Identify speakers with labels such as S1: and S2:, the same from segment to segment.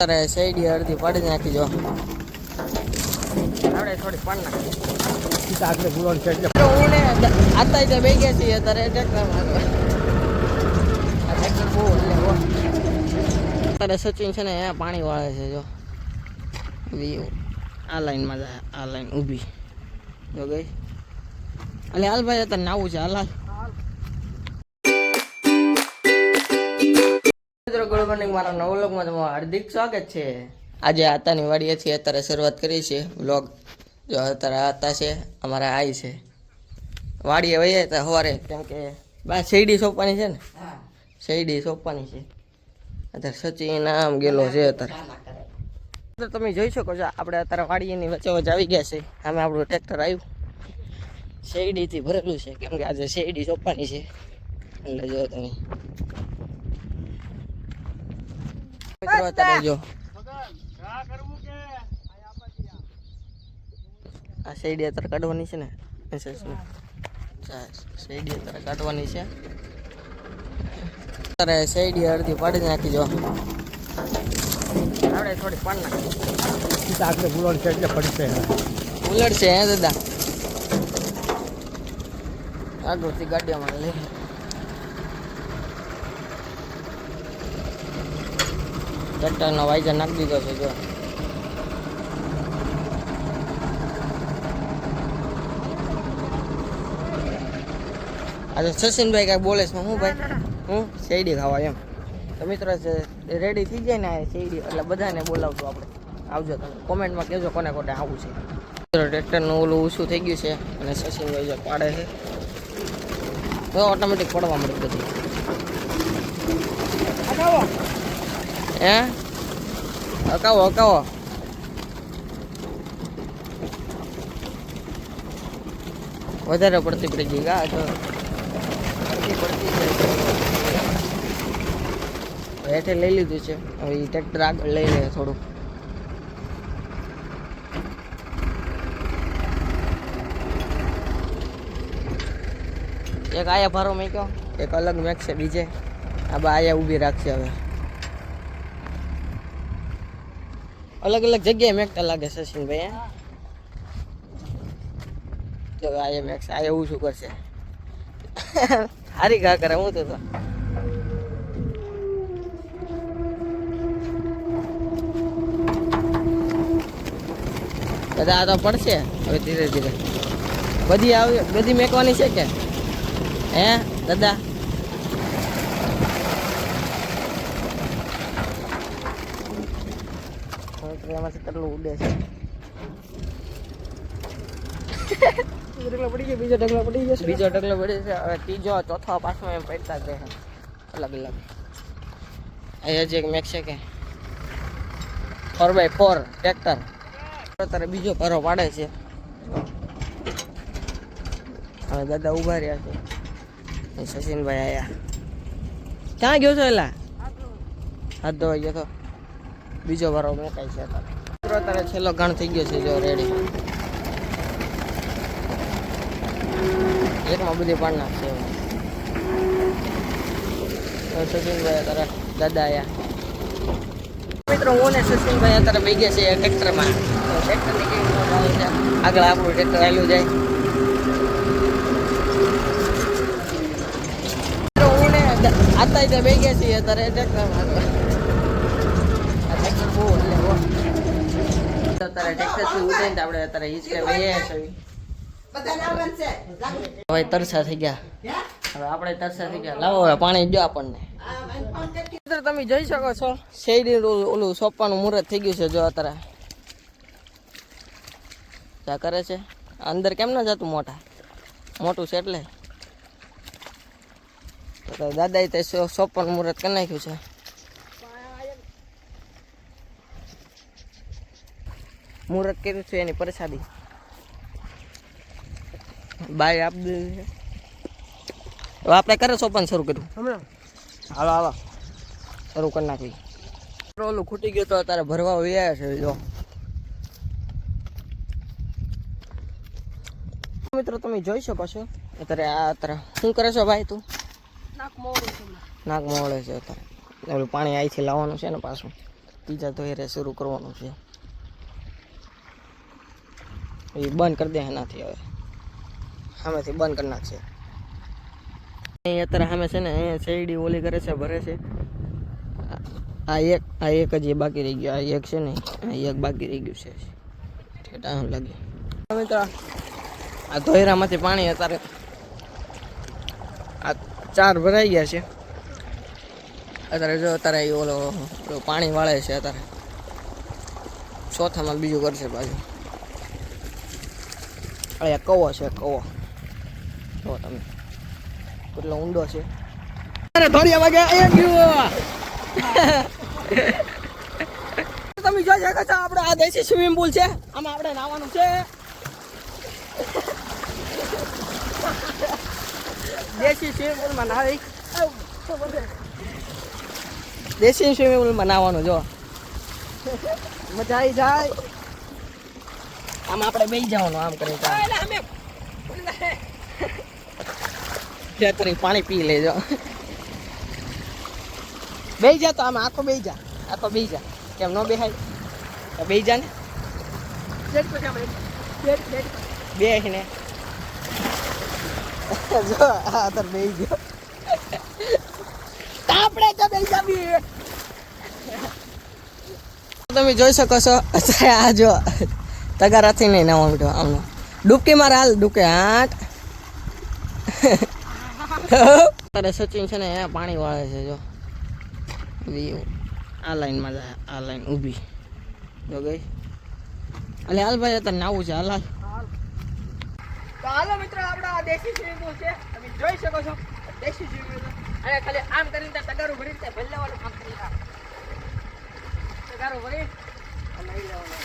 S1: અત્યારે શેરડી અડધી પાડી નાખી જો. આપણે થોડી પાડી નાખી
S2: આગળ ગુલાણ છે એટલે
S1: હું ને આતા જ બે ગયા છીએ અત્યારે ટ્રેક્ટર આ ટ્રેક્ટર બહુ એટલે અત્યારે સચિન છે ને એ પાણી વાળે છે જો. આ લાઈનમાં જાય આ લાઈન ઊભી. જો ગઈ. એટલે હાલ ભાઈ અત્યારે નાવું છે હાલ હાલ. મોર્નિંગ મારા નવ વ્લોગમાં તમારું હાર્દિક સ્વાગત છે. આજે આતાની વાડીએ છીએ અત્યારે શરૂઆત કરી છે વ્લોગ જો અત્યારે આતા છે અમારા આઈ છે. વાડીએ વહીએ તો સવારે કેમ કે બા શેરડી સોંપવાની છે ને? શેરડી સોંપવાની છે. અત્યારે સચિન આમ ગયેલો છે અત્યારે. તમે જોઈ શકો છો આપણે અત્યારે વાડીની વચ્ચે વચ્ચે આવી ગયા છે. આમે આપણું ટ્રેક્ટર આવ્યું. શેરડીથી ભરેલું છે કેમ કે આજે શેરડી સોંપવાની છે. એટલે જો તમે આ શેરડી અત્યારે કાઢવાની છે ને. શેરડી અત્યારે કાઢવાની છે. અત્યારે શેરડી અડધી પાડી નાખી, જો. થોડી પાડી નાખી.
S2: આગળ છે એટલે પડશે
S1: ઉલટ છે હે દાદા. આગળથી ગાડીમાં લઈ. ટ્રેક્ટરનો વાઇઝર નાખી દીધો છે જો. આજે સચિનભાઈ કાંઈ બોલે છે હું ભાઈ? હું? શેરડી ખાવા એમ. તો મિત્રો રેડી થઈ જાય ને આ શેરડી એટલે બધાને બોલાવજો આપણે. આવજો તમે. કોમેન્ટમાં કહેજો કોને કોને આવું છે. ટ્રેક્ટરનું ઓલું ઓછું થઈ ગયું છે અને સચિનભાઈ જે પાડે છે. તો ઓટોમેટિક પડવા મળી બધું. હે અકાવો અકાવો વધારે પડતી પડી ગઈ ગા તો પડતી હેઠે લઈ લીધું છે હવે ઈ ટ્રેક્ટર આગળ લઈ લે થોડું એક આયા ભારો મૂક્યો એક અલગ મેક છે બીજે આ બા આયા ઊભી રાખશે હવે અલગ અલગ જગ્યાએ મેકતા લાગે સચિનભાઈ, હે? આ એ મેક્સ, આ એવું શું કરશે? હારી ઘા કરે, હું તો. બધા આ તો પડશે. હવે ધીરે ધીરે. બધી આવી, બધી મેકવાની છે કે? હે, દાદા હવે તો એમાંથી કેટલું ઉડે છે.
S2: ઢગલો પડી ગયો બીજો ઢગલો પડી ગયો
S1: બીજો ઢગલો પડે છે હવે ત્રીજો ચોથો પાંચમો એમ પડતા જાય અલગ અલગ. અહીંયા એક મેક છે કે? ફોર બાય ફોર ટ્રેક્ટર અત્યારે બીજો ભરો પાડે છે. હવે દાદા ઊભા રહ્યા છે. સચિનભાઈ આયા. ક્યાં ગયો છો એલા? હાથ. ધોવાઈ ગયો તો? બીજો વારો મેકાય છે અત્યારે. છેલ્લો ગણ થઈ ગયો છે જો રેડી એકમાં બધી પાડ નાખશે સચિનભાઈ અત્યારે દાદા આયા. મિત્રો, હું ને સચિનભાઈ અત્યારે બે ગયા છે ટ્રેક્ટરમાં ટ્રેક્ટરની કેવી છે? આગળ આપણું ટ્રેક્ટર આવેલું જાય. આતા બે ગયા છીએ અત્યારે ટ્રેક્ટર બહુ એટલે બહુ અત્યારે ટ્રેક્ટરથી ઉતરીને આપણે અત્યારે હિંચકે વહીએ છીએ. હવે તરસા થઈ ગયા. હવે આપણે તરસા થઈ ગયા. લાવો હવે પાણી જો આપણને. તમે જોઈ શકો છો. શેરડી ઓલું સોંપવાનું મુહૂર્ત થઈ ગયું છે જો અત્યારે. ત્યાં કરે છે. અંદર કેમ ના જતું મોટા મોટું છે એટલે. દાદાએ તે સોંપવાનું મુહૂર્ત કરી નાખ્યું છે. મુહૂર્ત કર્યું છે એની પ્રસાદી બાય આપ દીધી છે. હવે આપણે કરે સોપાન શરૂ કર્યું.
S2: હમણાં?
S1: હાલો હાલો. શરૂ કરી નાખી ઓલું ખૂટી ગયું તો અત્યારે ભરવા વયા છે જો. મિત્રો તમે જોઈ શકો છો. અત્યારે આ અત્યારે શું કરે છો ભાઈ તું?
S2: નાક મોડે છે
S1: નાક મોડે છે અત્યારે. ઓલું પાણી અહીંથી લાવવાનું છે ને પાછું. ત્રીજા ધોયરે શરૂ કરવાનું છે. એ બંધ કરી દે એનાથી હવે. સામેથી બંધ કરી નાખશે. અહીં અત્યારે સામે છે ને, અહીંયા શેરડી ઓલી કરે છે, ભરે છે. આ એક આ એક જ એ બાકી રહી ગયો, આ એક છે ને, આ એક બાકી રહી ગયું છે. ઠેટા લાગે. મિત્રો. આ ધોયરામાંથી પાણી અત્યારે આ ચાર ભરાઈ ગયા છે. અત્યારે જો, અત્યારે ઓલો પાણી વાળે છે અત્યારે. ચોથામાં બીજું કરશે બાજુ અહીંયા કવો છે, કવો. જો તમે. કેટલો ઊંડો છે. અરે ધોળિયા વાગે એક ગયો. તમે જોઈ શકો છો, આપણે આ દેશી સ્વિમિંગ પુલ છે. આમાં આપણે નાવાનું છે. દેશી સ્વિમિંગ પુલમાં નાવી દેશી સ્વિમિંગ પુલમાં નાવાનું જો. મજા આવી જાય. આમ આપણે બે જવાનું આમ કરી કરી પાણી પી લેજો. બે જા તો આમ આખો બે જા. આખો બે જા. કેમ ન બેહાય? બે જા ને. બેસી ને જો આ તો બે ગયો. આપણે તો બે જાવી તમે જોઈ શકો છો. આ જો. તગારાથી નહીં નાવા મીઠો આમનો ડૂબકી મારે હાલ, ડૂબકે હાટ અત્યારે સચિન છે ને પાણી વાળે છે, જો. આ લાઈનમાં જાય, આ લાઈન ઊભી. જો ગઈ. અલે હાલ ભાઈ, અત્યારે નાવું છે, હાલ હાલ. હાલો મિત્રો, આપણા આ દેશી સ્વિમિંગ છે. તમે જોઈ શકો છો. દેશી સ્વિમિંગ અને ખાલી આમ કરીને તગારું ભરી ત્યાં ભરી લેવાનું આમ કરી તગારું ભરી લઈ લેવાનું.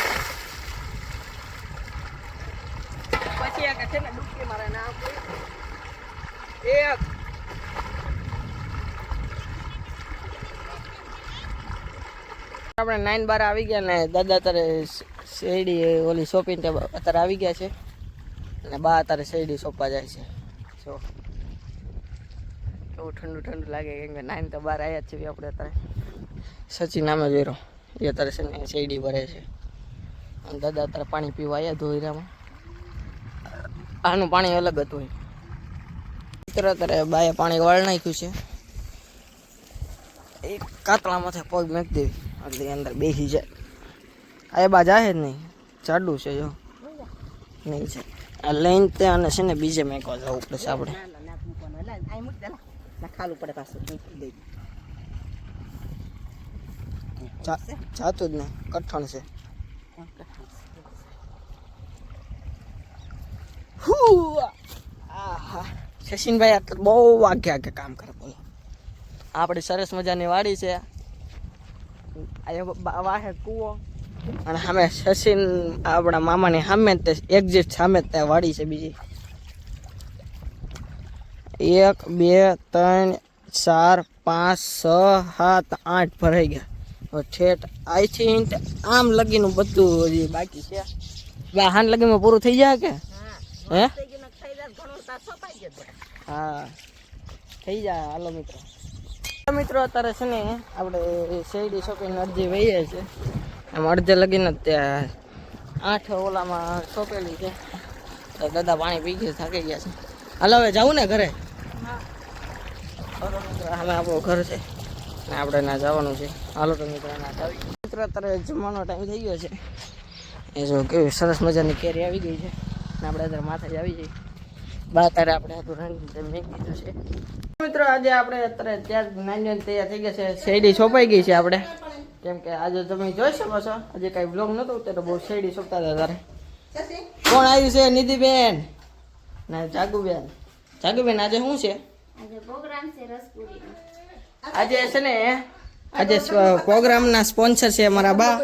S1: પછી એક છે ને ડૂબકી મારે ના એક. આપણે નાઇન બાર આવી ગયા ને દાદા અત્યારે શેરડી ઓલી શોપિંગ અત્યારે આવી ગયા છે. અને બા અત્યારે શેરડી સોંપવા જાય છે. જો. કેવું ઠંડુ ઠંડુ લાગે, કેમ કે નાઇન તો બહાર આવ્યા જ છે આપણે અત્યારે. સચિન નામે જોઈ એ અત્યારે છે શેરડી ભરે છે. અને દાદા અત્યારે પાણી પીવા આવ્યા ધોઈરામાં. આનું પાણી અલગ હતું હોય. મિત્ર અત્યારે બાએ પાણી વાળ નાખ્યું છે. એ કાતળામાંથી પગ મેક દેવી. એટલે અંદર બેસી જાય. આ એ બા જાય જ નહીં. જાડું છે જો. નહીં છે. આ લઈને તે અને છે ને બીજે મેકવા જવું પડશે આપણે.
S2: ખાલું પડે પાછું
S1: જાતું જ નહીં. કઠણ છે હું આહા શશીનભાઈ આ બહુ વાગે આગે કામ કરે, બોલો. આપણી સરસ મજાની વાડી છે. વાહે કૂવો. અને સામે શશીન આપણા મામાની સામે તે એક્ઝિટ સામે તે વાડી છે બીજી. એક, બે, ત્રણ, ચાર, પાંચ, છ, સાત, આઠ ભરાઈ ગયા. ઠેઠ આઈ થિંક આમ લગીનું બધું હજી બાકી છે. હાન લગીમાં પૂરું થઈ જાય કે? હે? હા. થઈ જાય, હાલો મિત્રો. મિત્રો, અત્યારે છે ને આપણે શેરડી શોપિંગ અડધી વહીએ છે. એમ અડધે લગીને ત્યાં આઠ ઓલામાં સોંપેલી છે. તો દાદા પાણી પી ગયા, થાકી ગયા છે. હાલો, હવે જવું ને ઘરે? અમે આપણું ઘર છે. ને આપણે ના જવાનું છે. હાલો તો મિત્રો, ના જાવી મિત્રો, અત્યારે જમવાનો ટાઈમ થઈ ગયો છે. એ જો કેવી સરસ મજાની કેરી આવી ગઈ છે. ને આપણે અત્યારે માથે આવી જઈએ. બા અત્યારે આપણે હતું રંગ મેં કીધું છે. મિત્રો આજે આપણે અત્યારે ત્યાં નાની તૈયાર થઈ ગયા છે. શેરડી સોંપાઈ ગઈ છે આપણે. કેમ કે આજે તમે જોઈ શકો છો. આજે કાંઈ બ્લોગ નહોતો ઉતર્યો બહુ શેરડી સોંપતા હતા તારે. કોણ આવ્યું છે? નિધિબેન. ના જાગુબેન. જાગુબેન આજે શું છે?
S3: આજે છે રસપુરીનો
S1: આજે છે ને આજે પ્રોગ્રામના સ્પોન્સર છે મારા બા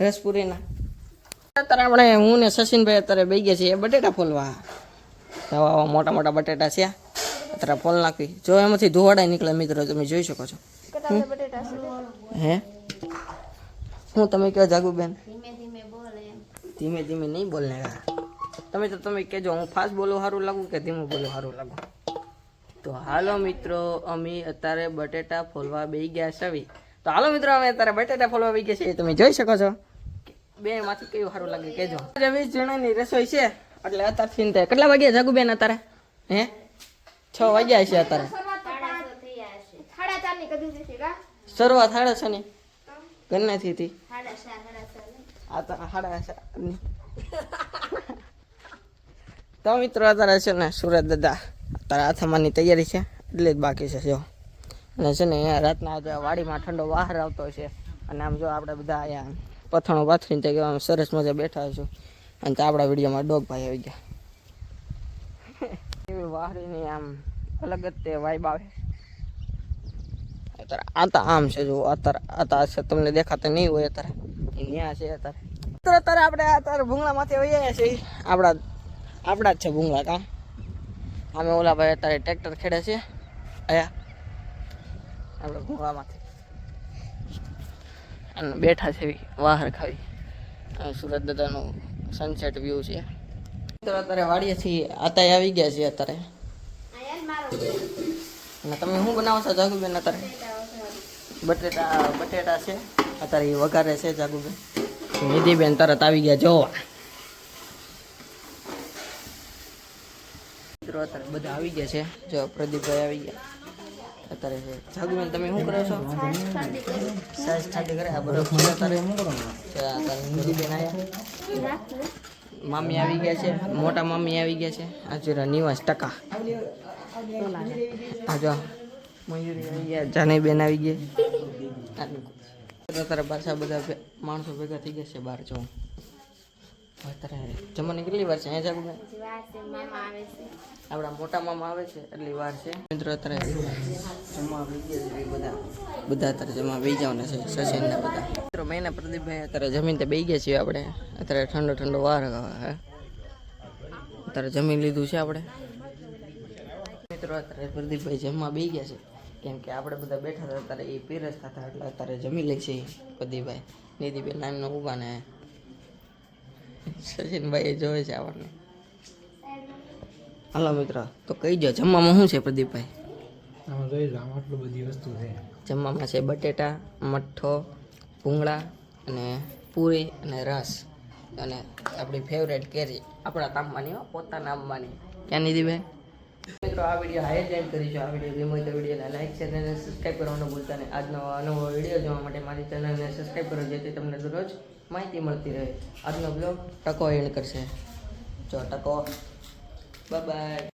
S1: રસપુરીના. અત્યારે આપણે હું ને સચિનભાઈ અત્યારે બે ગયા છીએ બટેટા ફોલવા. આવા મોટા મોટા બટેટા છે અત્યારે ફોલ નાખવી. જો એમાંથી ધોવાડા નીકળે મિત્રો તમે જોઈ શકો છો. હે? હું તમે કહો જાગુબેન
S3: ધીમે ધીમે બોલે
S1: ધીમે ધીમે નહીં બોલને તમે તો તમે કહેજો હું ફાસ્ટ બોલું સારું લાગુ કે ધીમું બોલું સારું લાગુ? તો હાલો મિત્રો અમે અત્યારે બટેટા ફોલવા બે ગયા સવી તો હાલો મિત્રો અમે અત્યારે બટેટા ફોલવા બે ગયા છે તમે જોઈ શકો છો. બે માંથી કયું સારું લાગે કેજો વીસ જણાની રસોઈ છે, એટલે અત્યારથી ને તે કેટલા વાગ્યા જાગુબેન અત્યારે? હે? છ વાગ્યા છે અત્યારે.
S3: થયા
S2: ની
S1: શરૂઆત સાડા છ ની. ગન્નાથી હતી. આ તો સાડા ચારની. તો મિત્રો અત્યારે છે ને સુરત દાદા અત્યારે હાથમાંની તૈયારી છે, એટલે જ બાકી છે જો. અને છે ને રાતના વાડીમાં ઠંડો વાહર આવતો છે. અને આમ જો આપણે બધા અહીંયા પથાણો પાથરીને ત્યાં ગયા સરસ મજા બેઠા છું અને તો આપણા વિડીયોમાં ડોગ ભાઈ આવી ગયા. એવી વાહરીની આમ અલગ જ તે વાઇબ આવે. અત્યારે આતા આમ છે જો અત્યારે આતા છે. તમને દેખાતા નહીં હોય અત્યારે. ત્યાં ન્યા છે અત્યારે. અત્યારે અત્યારે આપણે અત્યારે ભૂંગળામાંથી વહી છે આપણા આપણા જ છે ભૂંગળા કાં? અમે ઓલા ભાઈ અત્યારે ટ્રેક્ટર ખેડે છે. અહીંયા. આપણે ભૂંગળામાંથી. અને બેઠા છે વાહર ખાવી સુરત દાદાનું સનસેટ વ્યૂ છે. તો અત્યારે છીએ આતાય આવી ગયા છે અત્યારે. અને તમે શું બનાવો છો જાગુબેન અત્યારે? બટેટા બટેટા છે, અત્યારે એ વઘારે છે જાગુબેન. નિધિબેન તરત આવી ગયા જોવા મિત્રો, અત્યારે બધા આવી ગયા છે. જો પ્રદીપભાઈ આવી ગયા. અત્યારે છે. તમે શું કરો છો? સાઈઝ ઠંડી કરે. આ બધો અત્યારે શું કરો નિધિબેન આવ્યા મામી આવી ગયા છે. મોટા મમ્મી આવી ગયા છે. આજે નિવાસ ટકા. આજો મયુરી આવી ગયા જાનીબેન આવી ગયા. અત્યારે પાછા બધા માણસો ભેગા થઈ ગયા છે બહાર જવું જમવાની કેટલી વાર છે? અહીંયા
S3: છે
S1: આપણા મોટા મામા આવે છે એટલી વાર છે. મિત્રો અત્યારે જમવા બધા. બધા અત્યારે જમવા બેસી જવાના છે સચિન ને બધા. મિત્રો મેં પ્રદીપભાઈ અત્યારે જમીન તે બેસી ગયા છીએ આપણે. અત્યારે ઠંડો ઠંડો વાર હે અત્યારે જમી લીધું છે આપણે. મિત્રો અત્યારે પ્રદીપભાઈ જમવા બેસી ગયા છે. કેમ કે આપણે બધા બેઠા હતા અત્યારે એ પીરસતા હતા એટલે અત્યારે જમી લે છે પ્રદીપભાઈ. નિધિબેન નામનો ઊભા ને. સચિનભાઈ જોવે છે આપણને. હાલો મિત્ર તો કહી દો જમવામાં શું છે પ્રદીપભાઈ?
S4: આમાં જોઈ લો આટલું બધી વસ્તુ છે.
S1: જમવામાં છે બટેટા મઠ્ઠો ભૂંગળા અને પૂરી અને રસ. અને આપણી ફેવરેટ કેરી આપણા કામમાંની હો પોતાના આંબાની ક્યાં નિધિભાઈ મિત્રો આ વીડિયો હાઈ એન્ડ કરીશું. આ વીડિયો ગમ્યો હોય તો વિડીયોને લાઈક, શેર અને સબસ્ક્રાઈબ કરવાનું ભૂલતા નહીં. આજનો નવો વીડિયો જોવા માટે મારી ચેનલને સબસ્ક્રાઈબ કરો, જેથી તમને દરરોજ માહિતી મળતી રહે. આજનો બ્લોગ ટકો એન્ડ કરશે. જો ટકો. બાય